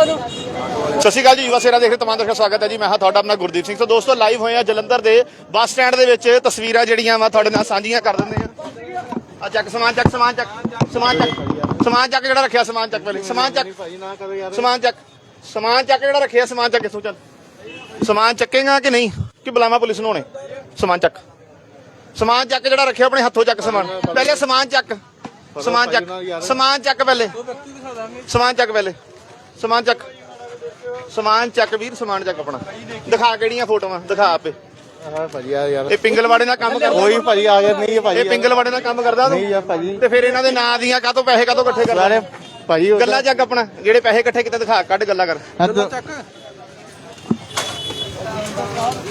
ਸਤਿ ਸ਼੍ਰੀ ਅਕਾਲ ਜੀ ਯੁਵਾ ਸੇਰਾ ਦੇਖ ਰਹੇ ਤਮਾਮ ਦਰਸ਼ਕਾਂ ਦਾ ਸਵਾਗਤ ਹੈ ਜੀ। ਮੈਂ ਹਾਂ ਤੁਹਾਡਾ ਆਪਣਾ ਗੁਰਦੀਪ ਸਿੰਘ। ਸੋ ਦੋਸਤੋ ਲਾਈਵ ਹੋਏ ਆ ਜਲੰਧਰ ਦੇ ਬੱਸ ਸਟੈਂਡ ਦੇ ਵਿੱਚ। ਤਸਵੀਰਾਂ ਜਿਹੜੀਆਂ ਵਾ ਤੁਹਾਡੇ ਨਾਲ ਸਾਂਝੀਆਂ ਕਰ ਦਿੰਦੇ ਆ। ਆ ਚੱਕ, ਸਮਾਨ ਚੱਕ ਸਮਾਨ ਚੱਕ ਸਮਾਨ ਚੱਕ ਸਮਾਨ ਚੱਕ ਜਿਹੜਾ ਰੱਖਿਆ, ਸਮਾਨ ਚੱਕ ਪਹਿਲੇ। ਸਮਾਨ ਚੱਕ ਸਮਾਨ ਚੱਕ ਸਮਾਨ ਚੱਕ ਜਿਹੜਾ ਰੱਖਿਆ, ਸਮਾਨ ਚੱਕ ਕਿੱਥੋਂ ਚੱਲ। ਸਮਾਨ ਚੱਕੇਗਾ ਕਿ ਨਹੀਂ? ਕਿ ਬੁਲਾਵਾ ਪੁਲਿਸ ਨੂੰ ਹੁਣੇ? ਸਮਾਨ ਚੱਕ। ਸਮਾਨ ਚੱਕ ਜਿਹੜਾ ਰੱਖਿਆ, ਆਪਣੇ ਹੱਥੋਂ ਚੱਕ ਸਮਾਨ। ਪਹਿਲੇ ਸਮਾਨ ਚੱਕ ਸਮਾਨ ਚੱਕ ਸਮਾਨ ਚੱਕ ਪਹਿਲੇ। ਸਮਾਨ ਚੱਕ ਪਹਿਲੇ। ਸਮਾਨ ਚੱਕ। ਸਮਾਨ ਚੱਕ ਵੀਰ ਸਮਾਨ ਚੱਕ ਆਪਣਾ। ਦਿਖਾ ਕਿਹੜੀਆਂ ਫੋਟੋਆਂ ਦਿਖਾ ਆਪੇ। ਹਾਂ ਭਾਜੀ ਯਾਰ ਯਾਰ। ਇਹ ਪਿੰਗਲਵਾੜੇ ਨਾਲ ਕੰਮ ਕਰਦਾ। ਕੋਈ ਭਾਜੀ ਆ ਗਿਆ। ਨਹੀਂ ਭਾਜੀ ਇਹ ਪਿੰਗਲਵਾੜੇ ਨਾਲ ਕੰਮ ਕਰਦਾ ਨਹੀਂ ਤੂੰ ਯਾਰ ਭਾਜੀ। ਤੇ ਫਿਰ ਇਹਨਾਂ ਦੇ ਨਾਂ ਦੀਆਂ ਕਾਹਤੋਂ ਪੈਸੇ ਕਾਹਤੋਂ ਇਕੱਠੇ ਕਰਦਾ ਭਾਜੀ ਉਹ ਗੱਲਾਂ ਚੱਕ ਆਪਣਾ। ਜਿਹੜੇ ਪੈਸੇ ਇਕੱਠੇ ਕੀਤੇ ਦਿਖਾ ਕੱਢ ਗੱਲਾਂ ਕਰ।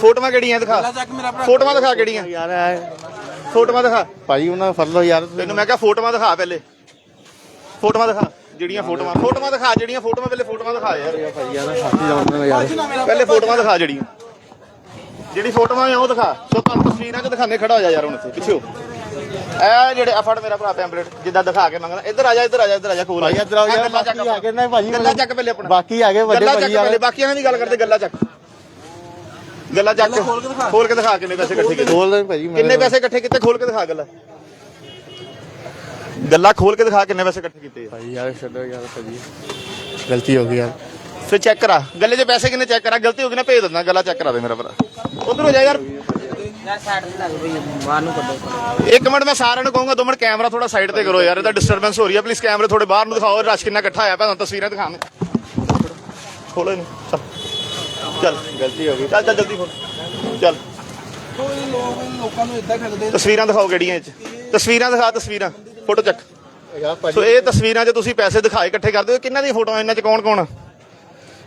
ਫੋਟੋਆਂ ਕਿਹੜੀਆਂ ਦਿਖਾ? ਫੋਟੋਆਂ ਦਿਖਾ ਕਿਹੜੀਆਂ? ਯਾਰ ਫੋਟੋਆਂ ਦਿਖਾ। ਭਾਜੀ ਉਹਨਾਂ ਫੜ ਲਓ ਯਾਰ। ਤੈਨੂੰ ਮੈਂ ਕਿਹਾ ਫੋਟੋਆਂ ਦਿਖਾ ਪਹਿਲੇ। ਫੋਟੋਆਂ ਦਿਖਾ। ਜਿਹੜੀਆਂ ਫੋਟੋਆਂ ਫੋਟੋਆਂ ਦਿਖਾ ਜਿਹੜੀਆਂ ਫੋਟੋਆਂ ਪਹਿਲੇ ਫੋਟੋਆਂ ਦਿਖਾ ਯਾਰ। ਪਹਿਲੇ ਫੋਟੋਆਂ ਦਿਖਾ ਜਿਹੜੀਆਂ। ਜਿਹੜੀ ਫੋਟੋਆਂ ਆ ਉਹ ਦਿਖਾ। ਸੋ ਤੁਹਾਨੂੰ ਤਸਵੀਰਾਂ 'ਚ ਦਿਖਾਣੇ ਖੜਾ ਹੋ ਜਾ ਯਾਰ ਹੁਣ ਇੱਥੇ ਪਿੱਛੇ ਇਹ ਜਿਹੜੇ ਆ ਫੜ ਮੇਰਾ ਭਰਾ ਪੈਂਪਲੇਟ ਜਿੱਦਾਂ ਦਿਖਾ ਕੇ ਮੰਗਦਾ ਇੱਧਰ ਆ ਜਾ ਇੱਧਰ ਆ ਜਾ ਇੱਧਰ ਆ ਜਾ ਕੋਲ ਭਾਈ ਇੱਧਰ ਆਓ ਯਾਰ ਗੱਲਾਂ ਚੱਕ ਬਾਕੀ ਆ ਗਏ ਨਹੀਂ ਭਾਜੀ ਗੱਲਾਂ ਚੱਕ ਪਹਿਲੇ ਆਪਣਾ। ਬਾਕੀ ਆ ਗਏ ਵੱਡੇ ਗੱਲਾਂ ਚੱਕ ਭਾਜੀ ਪਹਿਲੇ ਯਾਰ ਬਾਕੀਆਂ ਦੀ ਗੱਲ ਕਰਦੇ ਗੱਲਾਂ ਚੱਕ। ਗੱਲਾਂ ਚੱਕ। ਖੋਲ ਕੇ ਦਿਖਾ। ਕਿੰਨੇ ਪੈਸੇ ਇਕੱਠੇ ਕੀਤੇ। ਭਾਜੀ ਕਿੰਨੇ ਪੈਸੇ ਇਕੱਠੇ ਕੀਤੇ ਖੋਲ ਕੇ ਦਿਖਾ ਗੱਲਾਂ। ਗੱਲਾਂ ਖੋਲ ਕੇ ਦਿਖਾ ਕਿੰਨੇ ਪੈਸੇ ਇਕੱਠੇ ਕੀਤੇ ਆ। ਭਾਜੀ ਯਾਰ ਛੱਡੋ ਯਾਰ ਭਾਜੀ। ਗਲਤੀ ਹੋ ਗਈ ਯਾਰ। ਫਿਰ ਚੈੱਕ ਕਰਾ। ਗੱਲੇ 'ਚ ਪੈਸੇ ਕਿੰਨੇ ਚੈੱਕ ਕਰਾ? ਗਲਤੀ ਹੋ ਗਈ ਨਾ ਭੇਜ ਦਿੰਦਾ ਗੱਲਾਂ ਚੈੱਕ ਕਰਾ ਦੇ ਮੇਰਾ ਭਰਾ। ਉਧਰ ਹੋ ਜਾ ਯਾਰ। ਤੇ ਇੱਕ ਮਿੰਟ ਮੈਂ ਸਾਰਿਆਂ ਨੂੰ ਕਹੂੰਗਾ ਦੋ ਮਿੰਟ ਕੈਮਰਾ ਥੋੜਾ ਸਾਈਡ ਤੇ ਕਰੋ ਯਾਰ ਇਹਦਾ ਡਿਸਟਰਬੈਂਸ ਹੋ ਰਹੀ ਹੈ ਪਲੀਜ਼ ਕੈਮਰੇ ਥੋੜੇ ਬਾਹਰ ਨੂੰ ਦਿਖਾਓ ਰਸ਼ ਕਿੰਨਾ ਇਕੱਠਾ ਹੋਇਆ ਭਾਵੇਂ ਤਸਵੀਰਾਂ ਦਿਖਾਣ ਖੋਲੋ ਇਹਨੂੰ ਚੱਲ। ਗਲਤੀ ਹੋ ਗਈ। ਚੱਲ ਚੱਲ ਜਲਦੀ ਖੋਲ ਚੱਲ। ਲੋਕਾਂ ਨੂੰ ਇਦਾਂ ਖੜਦੇ ਤਸਵੀਰਾਂ ਦਿਖਾਓ ਕਿਹੜੀਆਂ ਇਹ ਚ। ਤਸਵੀਰਾਂ ਦਿਖਾ ਤਸਵੀਰਾਂ। ਫੋਟੋ ਚੱਕ। ਸੋ ਇਹ ਤਸਵੀਰਾਂ 'ਚ ਤੁਸੀਂ ਪੈਸੇ ਦਿਖਾਏ ਇਕੱਠੇ ਕਰਦੇ ਹੋ ਕਿੰਨਾਂ ਦੀਆਂ ਫੋਟੋਆਂ ਇਹਨਾਂ 'ਚ ਕੌਣ ਕੌਣ ਆ?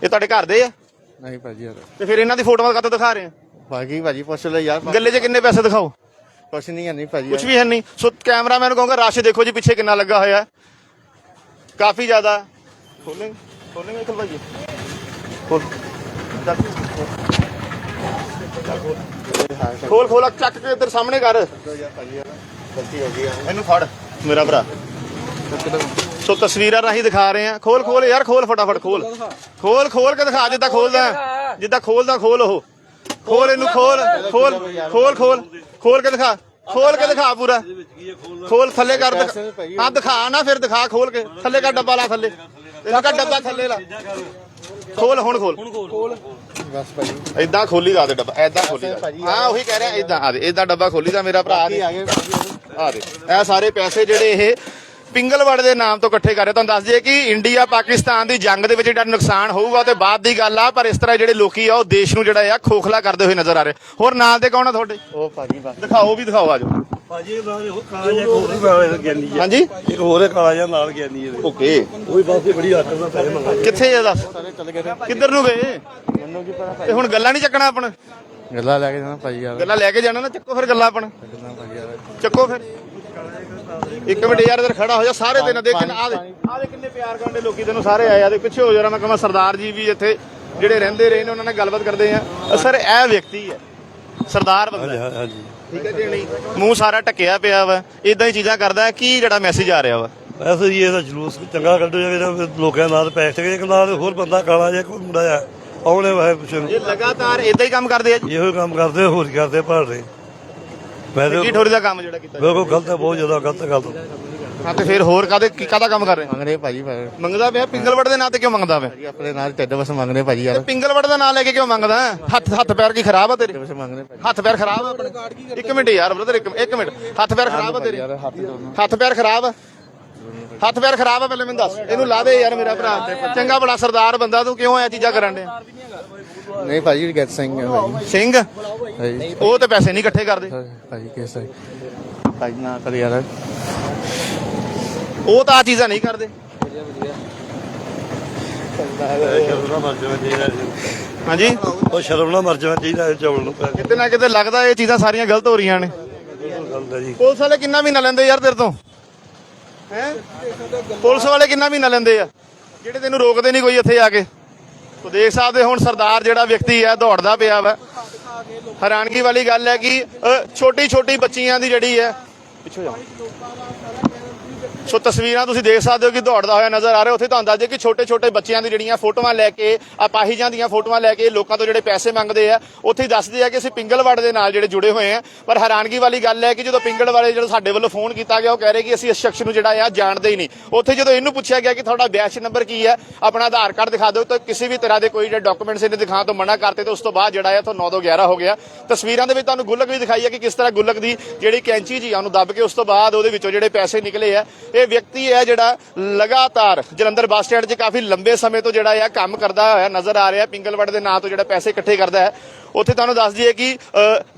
ਇਹ ਤੁਹਾਡੇ ਘਰ ਦੇ ਆ? ਨਹੀਂ ਭਾਜੀ ਯਾਰ। ਤੇ ਫਿਰ ਇਹਨਾਂ ਦੀ ਫੋਟੋਆਂ ਕਾਹਤੋਂ ਦਿਖਾ ਰਹੇ ਆ ਬਾਕੀ ਭਾਜੀ ਪੁੱਛ ਲਓ ਯਾਰ। ਗੱਲੇ 'ਚ ਕਿੰਨੇ ਪੈਸੇ ਦਿਖਾਓ? ਕੁਛ ਨਹੀਂ ਹੈ ਨਹੀਂ ਭਾਜੀ ਕੁਝ ਵੀ ਹੈ ਨਹੀਂ। ਸੋ ਕੈਮਰਾਮੈਨ ਨੂੰ ਕਹੂੰਗਾ ਰਸ਼ ਦੇਖੋ ਜੀ ਪਿੱਛੇ ਕਿੰਨਾ ਲੱਗਾ ਹੋਇਆ। ਕਾਫੀ ਜ਼ਿਆਦਾ। ਖੋਲੇਂਗੇ ਖੋਲੇਂਗੇ ਖੁੱਲ ਭਾਜੀ ਖੋਲ। ਖੋਲ ਖੋਲ ਚੱਕ ਕੇ ਇੱਧਰ ਸਾਹਮਣੇ ਕਰ। ਗਲਤੀ ਹੋ ਗਈ ਇਹਨੂੰ ਫੜ। ਮੇਰਾ ਭਰਾ। ਸੋ ਤਸਵੀਰਾਂ ਰਾਹੀਂ ਦਿਖਾ ਰਹੇ ਆ ਖੋਲ ਖੋਲ ਯਾਰ, ਖੋਲ ਫਟਾਫਟ, ਖੋਲ। ਖੋਲ ਖੋਲ ਕੇ ਦਿਖਾ, ਜਿੱਦਾਂ ਖੋਲਦਾ ਜਿੱਦਾਂ ਖੋਲਦਾ, ਖੋਲ ਉਹ। ਖੋਲ ਇਹਨੂੰ, ਖੋਲ ਖੋਲ ਖੋਲ ਖੋਲ। ਖੋਲ ਕੇ ਦਿਖਾ, ਖੋਲ ਕੇ ਦਿਖਾ ਪੂਰਾ। ਖੋਲ ਥੱਲੇ ਕਰ ਦਿਖਾ। ਹਾਂ, ਦਿਖਾ ਨਾ, ਫਿਰ ਦਿਖਾ ਖੋਲ ਕੇ। ਥੱਲੇ ਕਰ ਡੱਬਾ ਲਾ ਥੱਲੇ। ਇਹਨੂੰ ਕਾ ਡੱਬਾ ਥੱਲੇ ਲਾ। ਖੋਲ, ਹੁਣ ਖੋਲ। ਬਸ ਏਦਾਂ ਖੋਲੀ ਦਾ ਦੇ ਡੱਬਾ ਏਦਾਂ ਖੋਲੀ ਦਾ। ਹਾਂ ਉਹੀ ਕਹਿ ਰਿਹਾ ਏਦਾਂ ਆ ਦੇ ਏਦਾਂ ਡੱਬਾ ਖੋਲੀ ਦਾ ਮੇਰਾ ਭਰਾ ਨੇ ਆ ਦੇ ਇਹ ਸਾਰੇ ਪੈਸੇ ਜਿਹੜੇ ਇਹ ਪਿੰਗਲਵੜ ਦੇ ਨਾਮ ਤੋਂ ਇਕੱਠੇ ਕਰ ਰਹੇ ਤੁਹਾਨੂੰ ਦੱਸ ਦਈਏ ਕਿ ਇੰਡੀਆ ਪਾਕਿਸਤਾਨ ਦੀ ਜੰਗ ਦੇ ਵਿੱਚ ਜਿਹੜਾ ਨੁਕਸਾਨ ਹੋਊਗਾ ਤੇ ਬਾਅਦ ਦੀ ਗੱਲ ਆ ਪਰ ਇਸ ਤਰ੍ਹਾਂ ਜਿਹੜੇ ਲੋਕੀ ਆ ਉਹ ਦੇਸ਼ ਨੂੰ ਜਿਹੜਾ ਆ ਖੋਖਲਾ ਕਰਦੇ ਹੋਏ ਨਜ਼ਰ ਆ ਰਹੇ। ਹੋਰ ਨਾਲ ਦੇ ਕੌਣ ਆ ਤੁਹਾਡੇ? ਉਹ ਭਾਜੀ ਬਸ। ਦਿਖਾਓ ਵੀ ਦਿਖਾਓ ਆਜੋ ਭਾਜੀ ਇਹ ਨਾਲ ਉਹ ਕਾਲਾ ਜਿਹਾ ਹੋਰ ਵੀ ਨਾਲ ਗਿਆਨੀ ਹੈ ਹਾਂਜੀ? ਇੱਕ ਹੋਰ ਹੈ ਕਾਲਾ ਜਿਹਾ ਨਾਲ ਗਿਆਨੀ ਹੈ ਓਕੇ। ਉਹ ਵੀ ਬਸ ਬੜੀ ਹੱਥ ਨਾਲ ਪੈਸੇ ਮੰਗਾ ਕਿੱਥੇ ਆ ਦੱਸ? ਸਾਰੇ ਚਲੇ ਗਏ ਨੇ। ਕਿੱਧਰ ਨੂੰ ਗਏ? ਮੈਨੂੰ ਕੀ ਪਤਾ ਤੇ ਹੁਣ ਗੱਲਾਂ ਨਹੀਂ ਚੱਕਣਾ ਆਪਣ। ਗੱਲਾਂ ਲੈ ਕੇ ਜਾਣਾ ਭਾਜੀ ਯਾਰ। ਗੱਲਾਂ ਲੈ ਕੇ ਜਾਣਾ ਨਾ ਚੱਕੋ ਫਿਰ ਗੱਲਾਂ ਆਪਣ। ਚੱਕੋ ਫਿਰ। ਇੱਕ ਮਿੰਟ ਯਾਰ ਇਧਰ ਖੜਾ ਹੋ ਜਾ ਸਾਰੇ ਦਿਨ ਦੇਖ। ਆ ਦੇ ਆ ਦੇ ਕਿੰਨੇ ਪਿਆਰ ਕਰਦੇ ਲੋਕੀ ਤੈਨੂੰ ਸਾਰੇ ਆਏ ਆ। ਦੇ ਪਿੱਛੇ ਹੋ ਜਰਾ ਮੈਂ ਕਹਾਂ ਸਰਦਾਰ ਜੀ ਵੀ ਇੱਥੇ ਜਿਹੜੇ ਰਹਿੰਦੇ ਰਹੇ ਨੇ ਉਹਨਾਂ ਨਾਲ ਗੱਲਬਾਤ ਕਰਦੇ ਆ। ਸਰ ਇਹ ਵਿਅਕਤੀ ਹੈ। ਸਰਦਾਰ ਬੰਦਾ। ਹੈ। ਹਾਂਜੀ। ਠੀਕ ਹੈ ਜੀ ਨਹੀਂ। ਮੂੰਹ ਸਾਰਾ ਢੱਕਿਆ ਪਿਆ ਵਾ। ਇਦਾਂ ਹੀ ਚੀਜ਼ਾਂ ਕਰਦਾ ਹੈ। ਕੀ ਜਿਹੜਾ ਮੈਸੇਜ ਆ ਰਿਹਾ ਵਾ? ਵੈਸੇ ਜੀ ਇਹਦਾ ਜਲੂਸ ਚੰਗਾ ਕੱਢੋ ਜਿਹੜਾ ਲੋਕਾਂ ਨਾਲ ਪੈਸੇ ਕੇ ਨਾਲ ਹੋਰ ਬੰਦਾ ਕਾਲਾ ਜਿਹਾ ਕੋਈ ਮੁੰਡਾ ਆ ਆਉਣੇ ਵਾਏ ਪਿੱਛੇ ਨੂੰ। ਇਹ ਲਗਾਤਾਰ ਇਦਾਂ ਹੀ ਕੰਮ ਕਰਦੇ ਆ ਜੀ? ਇਹੋ ਹੀ ਕੰਮ ਕਰਦੇ ਹੋਰ ਕੀ ਕਰਦੇ ਭਾੜੇ ਮੈਂ ਕੀ ਠੋਰੀ ਦਾ ਕੰਮ ਜਿਹੜਾ ਕੀਤਾ ਬਿਲਕੁਲ ਗਲਤ ਹੈ ਬਹੁਤ ਜ਼ਿਆਦਾ ਗਲਤ ਗੱਲ ਹਾਂ ਤੇ ਫਿਰ ਹੋਰ ਕਾਦੇ ਕਾਦਾ ਕੰਮ ਕਰ ਰਹੇ ਮੰਗ ਰਹੇ ਭਾਜੀ ਭਾਜੀ ਮੰਗਦਾ ਪਿਆ? ਪਿੰਗਲਵੜ ਦੇ ਨਾਂ ਤੇ ਕਿਉਂ ਮੰਗਦਾ ਪਿਆ? ਆਪਣੇ ਨਾਲ ਢਿੱਡ ਵਸ ਮੰਗ ਰਹੇ ਭਾਜੀ ਯਾਰ। ਪਿੰਗਲਵੜ ਦਾ ਨਾਂ ਲੈ ਕੇ ਕਿਉਂ ਮੰਗਦਾ? ਹੱਥ ਹੱਥ ਪੈਰ ਕੀ ਖਰਾਬ ਆ ਤੇਰੇ? ਵਸ ਮੰਗ ਰਹੇ ਭਾਜੀ। ਹੱਥ ਪੈਰ ਖਰਾਬ ਆ ਆਪਣੇ? ਇੱਕ ਮਿੰਟ ਯਾਰ ਬ੍ਰਦਰ ਇੱਕ ਇੱਕ ਮਿੰਟ। ਹੱਥ ਪੈਰ ਖਰਾਬ ਆ ਤੇਰੇ? ਯਾਰ ਹੱਥ ਦੋਨੋਂ ਹੱਥ ਪੈਰ ਖਰਾਬ ਆ? ਹੱਥ ਪੈਰ ਖਰਾਬ ਆ ਪਹਿਲੇ ਮੈਨੂੰ ਦੱਸ। ਇਹਨੂੰ ਲਾ ਦੇ ਯਾਰ ਮੇਰਾ ਭਰਾ। ਚੰਗਾ ਬੜਾ ਸਰਦਾਰ ਬੰਦਾ ਤੂੰ ਕਿਉਂ ਇਹ ਚੀਜ਼ਾਂ ਕਰਨ ਦੇ ਨਹੀਂ ਭਾਜੀ ਗੈਤ ਸਿੰਘ ਹੈ ਭਾਜੀ। ਸਿੰਘ? ਭਾਜੀ। ਉਹ ਤੇ ਪੈਸੇ ਨਹੀਂ ਇਕੱਠੇ ਕਰਦੇ। ਭਾਜੀ ਕਿਸ ਹੈ ਭਾਜੀ ਨਾ ਕਰ ਯਾਰ। ਉਹ ਤਾਂ ਆ ਚੀਜ਼ਾਂ ਨਹੀਂ ਕਰਦੇ। ਹਾਂਜੀ? ਉਹ ਸ਼ਰਮ ਨਾ ਮਰ ਜਾਣਾ ਚਾਹੀਦਾ ਇਹ ਚਵਲ ਨੂੰ। ਕਿਤੇ ਨਾ ਕਿਤੇ ਲੱਗਦਾ ਇਹ ਚੀਜ਼ਾਂ ਸਾਰੀਆਂ ਗਲਤ ਹੋ ਰਹੀਆਂ ਨੇ। ਪੁਲਿਸ ਵਾਲੇ ਕਿੰਨਾ ਮਹੀਨਾ ਲੈਂਦੇ ਯਾਰ ਤੇਰੇ ਤੋਂ? ਹੈ? ਪੁਲਿਸ ਵਾਲੇ ਕਿੰਨਾ ਮਹੀਨਾ ਲੈਂਦੇ ਆ? ਜਿਹੜੇ ਤੈਨੂੰ ਰੋਕਦੇ ਨਹੀਂ ਕੋਈ ਇੱਥੇ ਆ ਕੇ। ਤੋ ਦੇਖ ਸਕਦੇ ਹੁਣ ਸਰਦਾਰ ਜਿਹੜਾ ਵਿਅਕਤੀ ਹੈ ਦੌੜਦਾ ਪਿਆ ਵਾ। ਹੈਰਾਨਗੀ ਵਾਲੀ ਗੱਲ ਹੈ ਕਿ ਛੋਟੀ ਛੋਟੀ ਬੱਚੀਆਂ ਦੀ ਜਿਹੜੀ ਹੈ ਪਿੱਛੇ ਜਾ ਸੋ ਤਸਵੀਰਾਂ ਤੁਸੀਂ ਦੇਖ ਸਕਦੇ ਹੋ ਕਿ ਦੌੜਦਾ ਹੋਇਆ ਨਜ਼ਰ ਆ ਰਿਹਾ। ਉੱਥੇ ਤੁਹਾਨੂੰ ਦੱਸ ਦਈਏ ਕਿ ਛੋਟੇ ਛੋਟੇ ਬੱਚਿਆਂ ਦੀ ਜਿਹੜੀਆਂ ਫੋਟੋਆਂ ਲੈ ਕੇ ਅਪਾਹਿਜਾਂ ਦੀਆਂ ਫੋਟੋਆਂ ਲੈ ਕੇ ਲੋਕਾਂ ਤੋਂ ਜਿਹੜੇ ਪੈਸੇ ਮੰਗਦੇ ਆ, ਉੱਥੇ ਦੱਸਦੇ ਆ ਕਿ ਅਸੀਂ ਪਿੰਗਲਵਾੜ ਦੇ ਨਾਲ ਜਿਹੜੇ ਜੁੜੇ ਹੋਏ ਆ। ਪਰ ਹੈਰਾਨਗੀ ਵਾਲੀ ਗੱਲ ਹੈ ਕਿ ਜਦੋਂ ਪਿੰਗਲਵਾੜੇ ਜਿਹੜਾ ਸਾਡੇ ਵੱਲੋਂ ਫੋਨ ਕੀਤਾ ਗਿਆ, ਉਹ ਕਹਿ ਰਹੇ ਕਿ ਅਸੀਂ ਇਸ ਸ਼ਖਸ ਨੂੰ ਜਿਹੜਾ ਆ ਜਾਣਦੇ ਹੀ ਨਹੀਂ। ਉੱਥੇ ਜਦੋਂ ਇਹਨੂੰ ਪੁੱਛਿਆ ਗਿਆ ਕਿ ਤੁਹਾਡਾ ਬੈਚ ਨੰਬਰ ਕੀ ਹੈ, ਆਪਣਾ ਆਧਾਰ ਕਾਰਡ ਦਿਖਾ ਦਿਓ, ਤਾਂ ਕਿਸੇ ਵੀ ਤਰ੍ਹਾਂ ਦੇ ਕੋਈ ਜਿਹੜੇ ਡਾਕੂਮੈਂਟਸ ਇਹਨੇ ਦਿਖਾਉਣ ਤੋਂ ਮਨਾ ਕਰਤੇ, ਤੇ ਉਸ ਤੋਂ ਬਾਅਦ ਜਿਹੜਾ ਆ ਤੋਂ 9 ਤੋਂ 11 ਹੋ ਗਿਆ। ਤਸਵੀਰਾਂ ਦੇ ਵਿੱਚ ਤੁਹਾਨੂੰ ਗੁੱਲਕ ਵੀ ਦਿਖਾਈ ਹੈ ਕਿ ਕਿਸ ਤਰ੍ਹਾਂ ਗੁੱਲਕ ਦੀ ਜਿਹੜੀ ਕੈਂਚੀ ਜੀ ਉਹਨੂੰ ਦੱਬ ਕੇ ਉਸ ਤੋਂ ਬਾਅਦ ਉਹਦੇ ਵਿੱਚੋਂ ਜਿਹੜੇ ਪੈਸੇ ਨਿਕਲੇ ਆ। ਇਹ ਵਿਅਕਤੀ ਹੈ ਜਿਹੜਾ ਲਗਾਤਾਰ ਜਲੰਧਰ ਬੱਸ ਸਟੈਂਡ 'ਚ ਕਾਫੀ ਲੰਬੇ ਸਮੇਂ ਤੋਂ ਜਿਹੜਾ ਆ ਕੰਮ ਕਰਦਾ ਹੋਇਆ ਨਜ਼ਰ ਆ ਰਿਹਾ ਪਿੰਗਲਵੜ ਦੇ ਨਾਂ ਤੋਂ ਜਿਹੜਾ ਪੈਸੇ ਇਕੱਠੇ ਕਰਦਾ ਹੈ। ਉੱਥੇ ਤੁਹਾਨੂੰ ਦੱਸ ਦਈਏ ਕਿ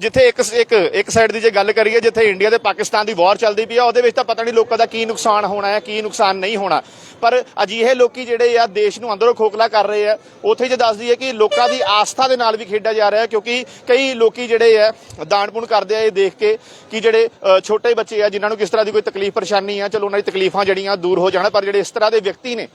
ਜਿੱਥੇ ਇੱਕ ਇੱਕ ਇੱਕ ਸਾਈਡ ਦੀ ਜੇ ਗੱਲ ਕਰੀਏ, ਜਿੱਥੇ ਇੰਡੀਆ ਤੇ ਪਾਕਿਸਤਾਨ ਦੀ ਵਾਰ ਚੱਲਦੀ ਪਈ ਆ, ਉਹਦੇ ਵਿੱਚ ਤਾਂ ਪਤਾ ਨਹੀਂ ਲੋਕਾਂ ਦਾ ਕੀ ਨੁਕਸਾਨ ਹੋਣਾ ਹੈ, ਕੀ ਨੁਕਸਾਨ ਨਹੀਂ ਹੋਣਾ। ਪਰ ਅਜਿਹੇ ਲੋਕੀ ਜਿਹੜੇ ਆ, ਦੇਸ਼ ਨੂੰ ਅੰਦਰੋਂ ਖੋਖਲਾ ਕਰ ਰਹੇ ਆ, ਉੱਥੇ ਜੇ ਦੱਸ ਦਈਏ ਕਿ ਲੋਕਾਂ ਦੀ ਆਸਥਾ ਦੇ ਨਾਲ ਵੀ ਖੇਡਿਆ ਜਾ ਰਿਹਾ ਕਿਉਂਕਿ ਕਈ ਲੋਕੀ ਜਿਹੜੇ ਆ, ਦਾਨ ਪੁੰਨ ਕਰਦੇ ਆ ਇਹ ਦੇਖ ਕੇ ਕਿ ਜਿਹੜੇ ਛੋਟੇ ਬੱਚੇ ਆ, ਜਿਨ੍ਹਾਂ ਨੂੰ ਕਿਸ ਤਰ੍ਹਾਂ ਦੀ ਕੋਈ ਤਕਲੀਫ ਪਰੇਸ਼ਾਨੀ ਆ, ਚਲੋ ਉਹਨਾਂ ਦੀ ਤਕਲੀਫਾਂ ਜਿਹੜੀਆਂ ਦੂਰ ਹੋ ਜਾਣ, ਪਰ ਜਿਹੜੇ ਇਸ ਤਰ੍ਹਾਂ ਦੇ ਵਿਅਕਤੀ ਨੇ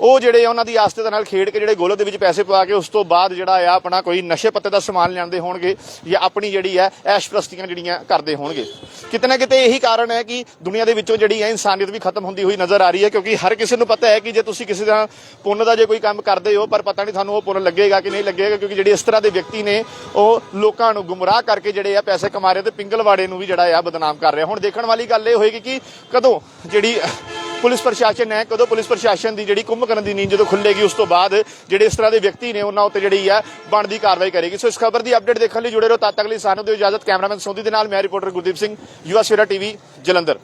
ਉਹ ਜਿਹੜੇ ਆ ਉਹਨਾਂ ਦੀ ਆਸਤੇ ਦੇ ਨਾਲ ਖੇਡ ਕੇ ਜਿਹੜੇ ਗੋਲਕ ਦੇ ਵਿੱਚ ਪੈਸੇ ਪਵਾ ਕੇ ਉਸ ਤੋਂ ਬਾਅਦ ਜਿਹੜਾ ਆ ਆਪਣਾ ਕੋਈ ਨਸ਼ੇ ਪੱਤੇ ਦਾ ਸਮਾਨ ਲਿਆਂਦੇ ਹੋਣਗੇ ਜਾਂ ਆਪਣੀ ਜਿਹੜੀ ਹੈ ਐਸ਼ ਪ੍ਰਸਤੀਆਂ ਜਿਹੜੀਆਂ ਕਰਦੇ ਹੋਣਗੇ। ਕਿਤੇ ਨਾ ਕਿਤੇ ਇਹੀ ਕਾਰਨ ਹੈ ਕਿ ਦੁਨੀਆ ਦੇ ਵਿੱਚੋਂ ਜਿਹੜੀ ਹੈ ਇਨਸਾਨੀਅਤ ਵੀ ਖਤਮ ਹੁੰਦੀ ਹੋਈ ਨਜ਼ਰ ਆ ਰਹੀ ਹੈ, ਕਿਉਂਕਿ ਹਰ ਕਿਸੇ ਨੂੰ ਪਤਾ ਹੈ ਕਿ ਜੇ ਤੁਸੀਂ ਕਿਸੇ ਦਾ ਪੁੰਨ ਦਾ ਜੇ ਕੋਈ ਕੰਮ ਕਰਦੇ ਹੋ, ਪਰ ਪਤਾ ਨਹੀਂ ਤੁਹਾਨੂੰ ਉਹ ਪੁੰਨ ਲੱਗੇਗਾ ਕਿ ਨਹੀਂ ਲੱਗੇਗਾ, ਕਿਉਂਕਿ ਜਿਹੜੇ ਇਸ ਤਰ੍ਹਾਂ ਦੇ ਵਿਅਕਤੀ ਨੇ, ਉਹ ਲੋਕਾਂ ਨੂੰ ਗੁੰਮਰਾਹ ਕਰਕੇ ਜਿਹੜੇ ਆ ਪੈਸੇ ਕਮਾ ਰਹੇ ਤੇ ਪਿੰਗਲਵਾੜੇ ਨੂੰ ਵੀ ਜਿਹੜਾ ਆ ਬਦਨਾਮ ਕਰ ਰਿਹਾ। ਹੁਣ ਦੇਖਣ ਵਾਲੀ ਗੱਲ ਇਹ ਹੋਏਗੀ ਕਿ ਕਦੋਂ ਜਿਹੜੀ ਪੁਲਿਸ ਪ੍ਰਸ਼ਾਸਨ ਹੈ, ਕਦੋਂ ਪੁਲਿਸ ਪ੍ਰਸ਼ਾਸਨ ਦੀ ਜਿਹੜੀ ਕੁੰਭਕਰਨ ਦੀ ਨੀਂਦ ਜਦੋਂ ਖੁੱਲੇਗੀ, ਉਸ ਤੋਂ ਬਾਅਦ ਜਿਹੜੇ ਇਸ ਤਰ੍ਹਾਂ ਦੇ ਵਿਅਕਤੀ ਨੇ, ਉਹਨਾਂ ਉੱਤੇ ਜਿਹੜੀ ਹੈ ਬਣਦੀ ਕਾਰਵਾਈ ਕਰੇਗੀ। ਸੋ ਇਸ ਖਬਰ ਦੀ ਅਪਡੇਟ ਦੇਖਣ ਲਈ ਜੁੜੇ ਰਹੋ, ਤਦ ਤੱਕ ਲਈ ਸਾਨੂੰ ਦਿਓ ਇਜਾਜ਼ਤ। ਕੈਮਰਾਮੈਨ ਸੋਧੀ ਦੇ ਨਾਲ ਮੈਂ reporter Gurdeep Singh US Savera TV, Jalandhar.